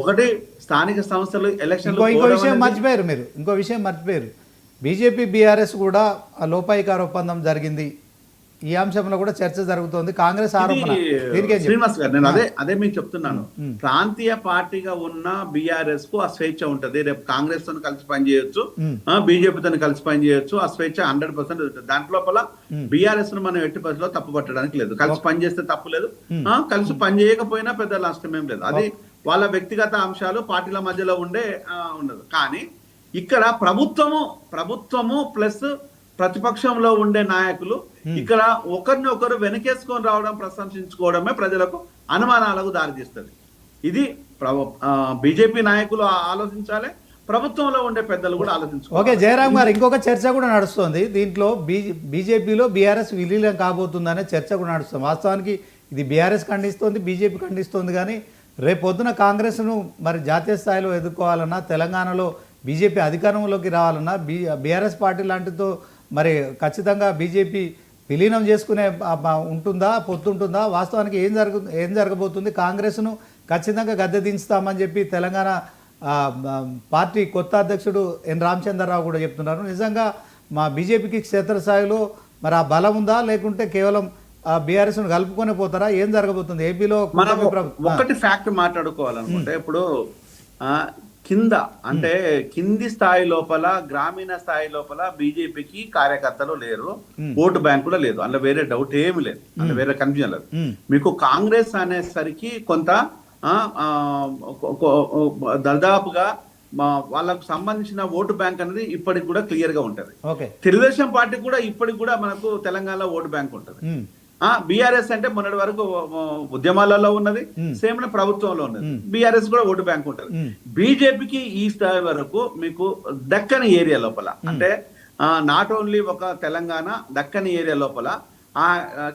ఒకటి స్థానిక సంస్థలు ఎలక్షన్ ఇంకో విషయం మర్చిపోయారు మీరు. ఇంకో విషయం మర్చిపోయారు. బీజేపీ బీఆర్ఎస్ కూడా ఆ లోపాయికార ఒప్పందం జరిగింది. ఈ అంశంలో కూడా చర్చ జరుగుతోంది. కాంగ్రెస్ ఆరోపణ? శ్రీనివాస్ గారు నేను అదే అదే మీకు చెప్తున్నాను. ప్రాంతీయ పార్టీగా ఉన్న బీఆర్ఎస్కు ఆ స్వేచ్ఛ ఉంటది రేపు కాంగ్రెస్తో కలిసి పనిచేయొచ్చు. బీజేపీతో కలిసి పనిచేయొచ్చు ఆ స్వేచ్ఛ హండ్రెడ్ పర్సెంట్ దాంట్లోపల బీఆర్ఎస్ను మనం ఎట్టి పరిస్థితిలో తప్పు పట్టడానికి లేదు. కలిసి పనిచేస్తే తప్పు లేదు. కలిసి పని చేయకపోయినా పెద్ద నష్టం ఏం లేదు. అది వాళ్ళ వ్యక్తిగత అంశాలు పార్టీల మధ్యలో ఉండే ఉండదు. కానీ ఇక్కడ ప్రభుత్వము ప్రభుత్వము ప్లస్ ప్రతిపక్షంలో ఉండే నాయకులు ఇక్కడ ఒకరిని ఒకరు వెనకేసుకొని రావడం ప్రశంసించుకోవడమే ప్రజలకు అనుమానాలకు దారితీస్తుంది. ఇది బీజేపీ నాయకులు ఆలోచించాలి ప్రభుత్వంలో ఉండే పెద్దలు కూడా ఆలోచించుకోవాలి. ఓకే జయరామ్ గారు ఇంకొక చర్చ కూడా నడుస్తుంది. దీంట్లో బీజే బీజేపీలో బీఆర్ఎస్ విలీనం కాబోతుందనే చర్చ కూడా నడుస్తుంది. వాస్తవానికి ఇది బీఆర్ఎస్ ఖండిస్తోంది బీజేపీ ఖండిస్తోంది కానీ రేపు పొద్దున కాంగ్రెస్ను మరి జాతీయ స్థాయిలో ఎదుర్కోవాలన్నా తెలంగాణలో బీజేపీ అధికారంలోకి రావాలన్నా బీ బీఆర్ఎస్ పార్టీ లాంటితో మరి ఖచ్చితంగా బీజేపీ విలీనం చేసుకునే ఉంటుందా పొత్తుంటుందా? వాస్తవానికి ఏం జరుగు ఏం జరగబోతుంది? కాంగ్రెస్ను ఖచ్చితంగా గద్దె దించుతామని చెప్పి తెలంగాణ పార్టీ కొత్త అధ్యక్షుడు ఎన్. రామచంద్రరావు కూడా చెప్తున్నారు. నిజంగా మా బీజేపీకి క్షేత్రస్థాయిలో మరి ఆ బలం ఉందా? లేకుంటే కేవలం బీఆర్ఎస్ను కలుపుకొని పోతారా? ఏం జరగబోతుంది? ఏపీలో మనం ఒకటి ఫ్యాక్ట్ మాట్లాడుకోవాలనుకుంటే ఇప్పుడు కింద అంటే కింది స్థాయి లోపల గ్రామీణ స్థాయి లోపల బీజేపీకి కార్యకర్తలు లేరు ఓటు బ్యాంక్ కూడా లేదు. అందులో వేరే డౌట్ ఏమి లేదు. అందులో వేరే కన్ఫ్యూజన్ లేదు. మీకు కాంగ్రెస్ అనేసరికి కొంత దాదాపుగా వాళ్ళకు సంబంధించిన ఓటు బ్యాంక్ అనేది ఇప్పటికి కూడా క్లియర్గా ఉంటది. తెలుగుదేశం పార్టీ కూడా ఇప్పటికి కూడా మనకు తెలంగాణలో ఓటు బ్యాంక్ ఉంటది. బీఆర్ఎస్ అంటే మొన్నటి వరకు ఉద్యమాలలో ఉన్నది సేమ్ ప్రభుత్వంలో ఉన్నది. బీఆర్ఎస్ కూడా ఓటు బ్యాంక్ ఉంటది. బీజేపీకి ఈ స్థాయి వరకు మీకు దక్కని ఏరియా లోపల అంటే నాట్ ఓన్లీ ఒక తెలంగాణ దక్కని ఏరియా లోపల ఆ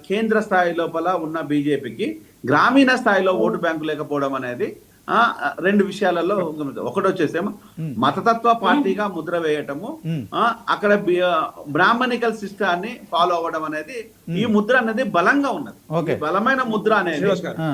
కేంద్ర స్థాయి లోపల ఉన్న బీజేపీకి గ్రామీణ స్థాయిలో ఓటు బ్యాంకు లేకపోవడం అనేది రెండు విషయాలలో. ఒకటి వచ్చేసేమో మతతత్వ పార్టీగా ముద్ర వేయటము అక్కడ బ్రాహ్మణికల్ సిస్టాన్ని ఫాలో అవ్వడం అనేది ఈ ముద్ర అనేది బలంగా ఉన్నది. బలమైన ముద్ర అనేది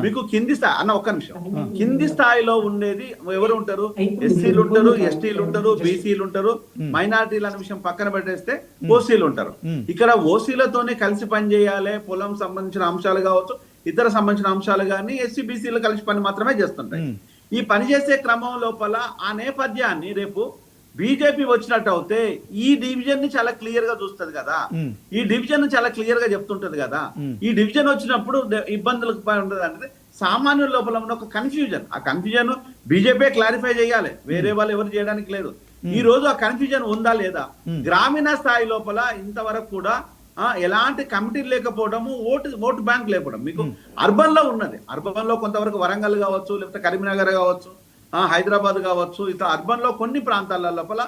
మీకు కింది స్థాయి అన్న ఒక్క నిమిషం. కింది స్థాయిలో ఉండేది ఎవరు ఉంటారు? ఎస్సీలు ఉంటారు ఎస్టీలు ఉంటారు బీసీలు ఉంటారు. మైనారిటీలు అనే విషయం పక్కన పెట్టేస్తే ఓసీలు ఉంటారు. ఇక్కడ ఓసీలతోనే కలిసి పని చేయాలి పొలం సంబంధించిన అంశాలు కావచ్చు ఇతర సంబంధించిన అంశాలు కానీ ఎస్సీ బీసీలు కలిసి పని మాత్రమే చేస్తుంటాయి. ఈ పని చేసే క్రమం లోపల ఆ నేపథ్యాన్ని రేపు బీజేపీ వచ్చినట్టు అయితే ఈ డివిజన్ని చాలా క్లియర్గా చూస్తది కదా. ఈ డివిజన్ని చాలా క్లియర్గా చెప్తుంటది కదా. ఈ డివిజన్ వచ్చినప్పుడు ఇబ్బందులకు ఉండదు అంటే సామాన్యుల లోపల ఉన్న ఒక కన్ఫ్యూజన్ ఆ కన్ఫ్యూజన్ బీజేపీ క్లారిఫై చేయాలి. వేరే వాళ్ళు ఎవరు చేయడానికి లేదు. ఈ రోజు ఆ కన్ఫ్యూజన్ ఉందా లేదా? గ్రామీణ స్థాయి లోపల ఇంతవరకు కూడా ఎలాంటి కమిటీలు లేకపోవడము ఓటు ఓటు బ్యాంక్ లేకపోవడం. మీకు అర్బన్లో ఉన్నది. అర్బన్లో కొంతవరకు వరంగల్ కావచ్చు లేకపోతే కరీంనగర్ కావచ్చు హైదరాబాద్ కావచ్చు ఇట్లా అర్బన్లో కొన్ని ప్రాంతాల లోపల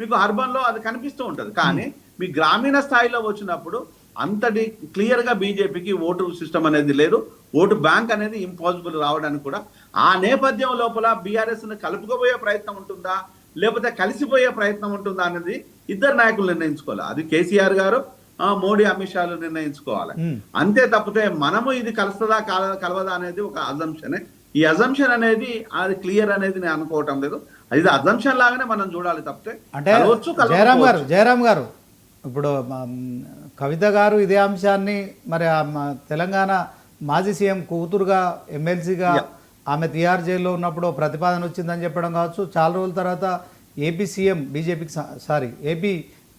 మీకు అర్బన్లో అది కనిపిస్తూ ఉంటది. కానీ మీ గ్రామీణ స్థాయిలో వచ్చినప్పుడు అంతటి క్లియర్గా బీజేపీకి ఓటు సిస్టమ్ అనేది లేదు. ఓటు బ్యాంక్ అనేది ఇంపాసిబుల్ రావడానికి కూడా ఆ నేపథ్యం లోపల బీఆర్ఎస్ను కలుపుకోబోయే ప్రయత్నం ఉంటుందా? లేకపోతే కలిసిపోయే ప్రయత్నం ఉంటుందా అనేది ఇద్దరు నాయకులు నిర్ణయించుకోవాలి. అది కేసీఆర్ గారు మోడీ అమిత్ షాలు నిర్ణయించుకోవాలి. అంతే తప్పితే మనము ఇది కలుస్తుందా కాల- కలవదా అనేది ఒక అజంప్షన్ ఈ అజంప్షన్ అనేది అది క్లియర్ అనేది నేను అనుకోవటం లేదు. ఇది అజంప్షన్ లాగానే మనం చూడాలి తప్పితే అంటే జయరామ్. గారు జయరామ్ గారు ఇప్పుడు కవిత గారు ఇదే అంశాన్ని మరి తెలంగాణ మాజీ సీఎం కూతురుగా ఎమ్మెల్సీగా ఆమె తిహార్ జైల్లో ఉన్నప్పుడు ప్రతిపాదన వచ్చిందని చెప్పడం కావచ్చు. చాలా రోజుల తర్వాత ఏపీ సీఎం బీజేపీకి సారీ ఏపీ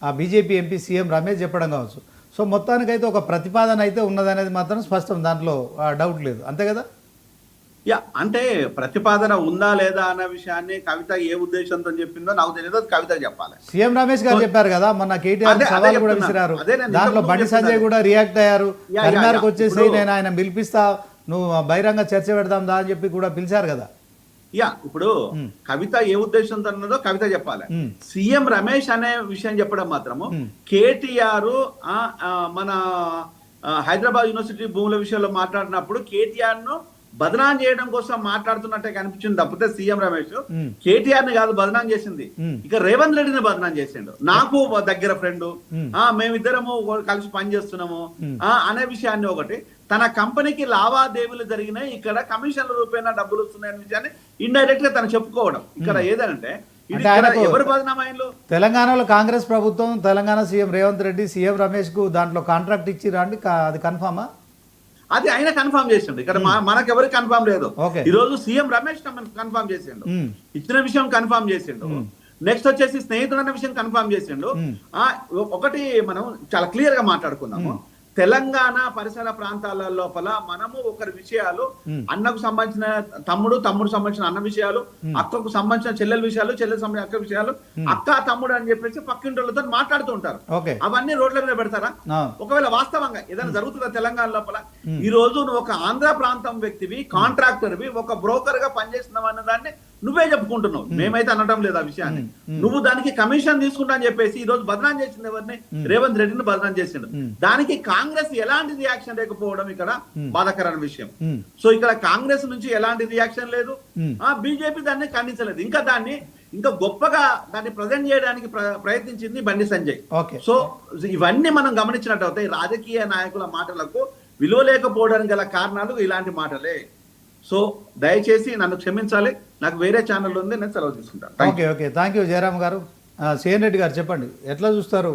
ఆ బీజేపీ ఎంపీ సీఎం రమేష్ చెప్పడం కావచ్చు. సో మొత్తానికైతే ఒక ప్రతిపాదన అయితే ఉన్నదనేది మాత్రం స్పష్టం. దాంట్లో డౌట్ లేదు. అంతే కదా? యా అంటే ప్రతిపాదన ఉందా లేదా అన్న విషయాన్ని కవిత ఏ ఉద్దేశంతో చెప్పిందో నాకు తెలియదు. అది కవిత చెప్పాలి. సీఎం రమేష్ గారు చెప్పారు కదా మొన్న కేటీఆర్ సవాల్ కూడా. విసిరారు. దాంట్లో బండి సంజయ్. కూడా రియాక్ట్ అయ్యారు. కరీంనగర్కి. వచ్చేసి నేను ఆయన పిలిపిస్తా నువ్వు బహిరంగ చర్చ పెడదాం దా అని చెప్పి కూడా పిలిచారు కదా. యా ఇప్పుడు కవిత ఏ ఉద్దేశంతో ఉన్నదో కవిత చెప్పాలి. సీఎం రమేష్ అనే విషయం చెప్పడం మాత్రము కేటీఆర్ మన హైదరాబాద్ యూనివర్సిటీ భూముల విషయంలో మాట్లాడినప్పుడు కేటీఆర్ను బదనాం చేయడం కోసం మాట్లాడుతున్నట్టే కనిపించింది తప్పితే సీఎం రమేష్. కేటీఆర్ని కాదు బదనాం చేసింది. ఇక రేవంత్ రెడ్డిని బదనాం చేసిండు. నాకు దగ్గర ఫ్రెండ్. ఆ మేమిద్దరము కలిసి పని చేస్తున్నాము. మ్మ్. ఆ అనే విషయాన్ని ఒకటి. తన కంపెనీకి లావాదేవీలు జరిగినాయి. ఇక్కడ కమిషన్ల రూపేణా డబ్బులు వస్తున్నాయనే విషయాన్ని ఇండైరెక్ట్గా తను చెప్పుకోవడం. ఇక్కడ ఏదంటే తెలంగాణలో కాంగ్రెస్ ప్రభుత్వం తెలంగాణ సీఎం రేవంత్ రెడ్డి సీఎం రమేష్కు దాంట్లో కాంట్రాక్ట్ ఇచ్చిరా అండి? కా- అది కన్ఫామా అది ఆయన కన్ఫర్మ్ చేసిండు. ఇక్కడ మనకు ఎవరికి కన్ఫర్మ్ లేదు. ఈ రోజు సీఎం రమేష్ కన్ఫర్మ్ చేసిండు. మ్మ్. ఇచ్చిన విషయం కన్ఫర్మ్ చేసిండు. నెక్స్ట్ వచ్చేసి స్నేహితుడు అన్న విషయం కన్ఫర్మ్ చేసిండు. ఒ- ఒకటి మనం చాలా క్లియర్గా మాట్లాడుకుందాము తెలంగాణ పరిసర ప్రాంతాల లోపల మనము ఒకరి విషయాలు. అన్నకు సంబంధించిన తమ్ముడు తమ్ముడు సంబంధించిన అన్న విషయాలు అక్కకు సంబంధించిన చెల్లెల విషయాలు చెల్లెల సంబంధించిన అక్క విషయాలు అక్క తమ్ముడు అని చెప్పేసి పక్కింటోళ్ళతో మాట్లాడుతూ ఉంటారు. అవన్నీ రోడ్ల మీద పెడతారా? ఒకవేళ వాస్తవంగా ఏదైనా జరుగుతుందా తెలంగాణ లోపల? ఈ రోజు నువ్వు ఒక ఆంధ్ర ప్రాంతం వ్యక్తివి కాంట్రాక్టర్వి ఒక బ్రోకర్గా పనిచేస్తున్నావు అన్న దాన్ని నువ్వే చెప్పుకుంటున్నావు. మేమైతే అనడం లేదు ఆ విషయాన్ని. నువ్వు దానికి కమిషన్ తీసుకుంటా అని చెప్పేసి ఈ రోజు బదనాం చేసింది ఎవరిని? రేవంత్ రెడ్డిని బదనాం చేసిండు. దానికి కాంగ్రెస్ ఎలాంటి రియాక్షన్ లేకపోవడం ఇక్కడ బాధాకరమైన విషయం. సో ఇక్కడ కాంగ్రెస్ నుంచి ఎలాంటి రియాక్షన్ లేదు. ఆ బీజేపీ దాన్ని ఖండించలేదు. ఇంకా దాన్ని ఇంకా గొప్పగా దాన్ని ప్రజెంట్ చేయడానికి ప్ర- ప్రయత్నించింది బండి సంజయ్. సో ఇవన్నీ మనం గమనించినట్టయితే రాజకీయ నాయకుల మాటలకు విలువ లేకపోవడానికి గల కారణాలు ఇలాంటి మాటలే. సో దయచేసి నన్ను క్షమించాలి. నాకు వేరే ఛానల్ ఉంది నేను సెలవు తీసుకుంటాను. Okay okay thank you Jayaram గారు. సిఎన్ రెడ్డి గారు చెప్పండి. ఎట్లా చూస్తారు?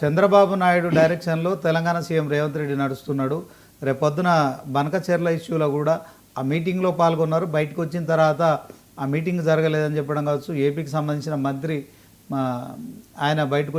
చంద్రబాబు నాయుడు డైరెక్షన్లో తెలంగాణ సీఎం రేవంత్ రెడ్డి నడుస్తున్నాడు. రేపొద్దున బనకచెర్ల ఇష్యూలో కూడా ఆ మీటింగ్లో పాల్గొన్నారు. బయటకు వచ్చిన తర్వాత ఆ మీటింగ్ జరగలేదని చెప్పడం కావచ్చు. ఏపీకి సంబంధించిన మంత్రి ఆయన బయటకు వచ్చి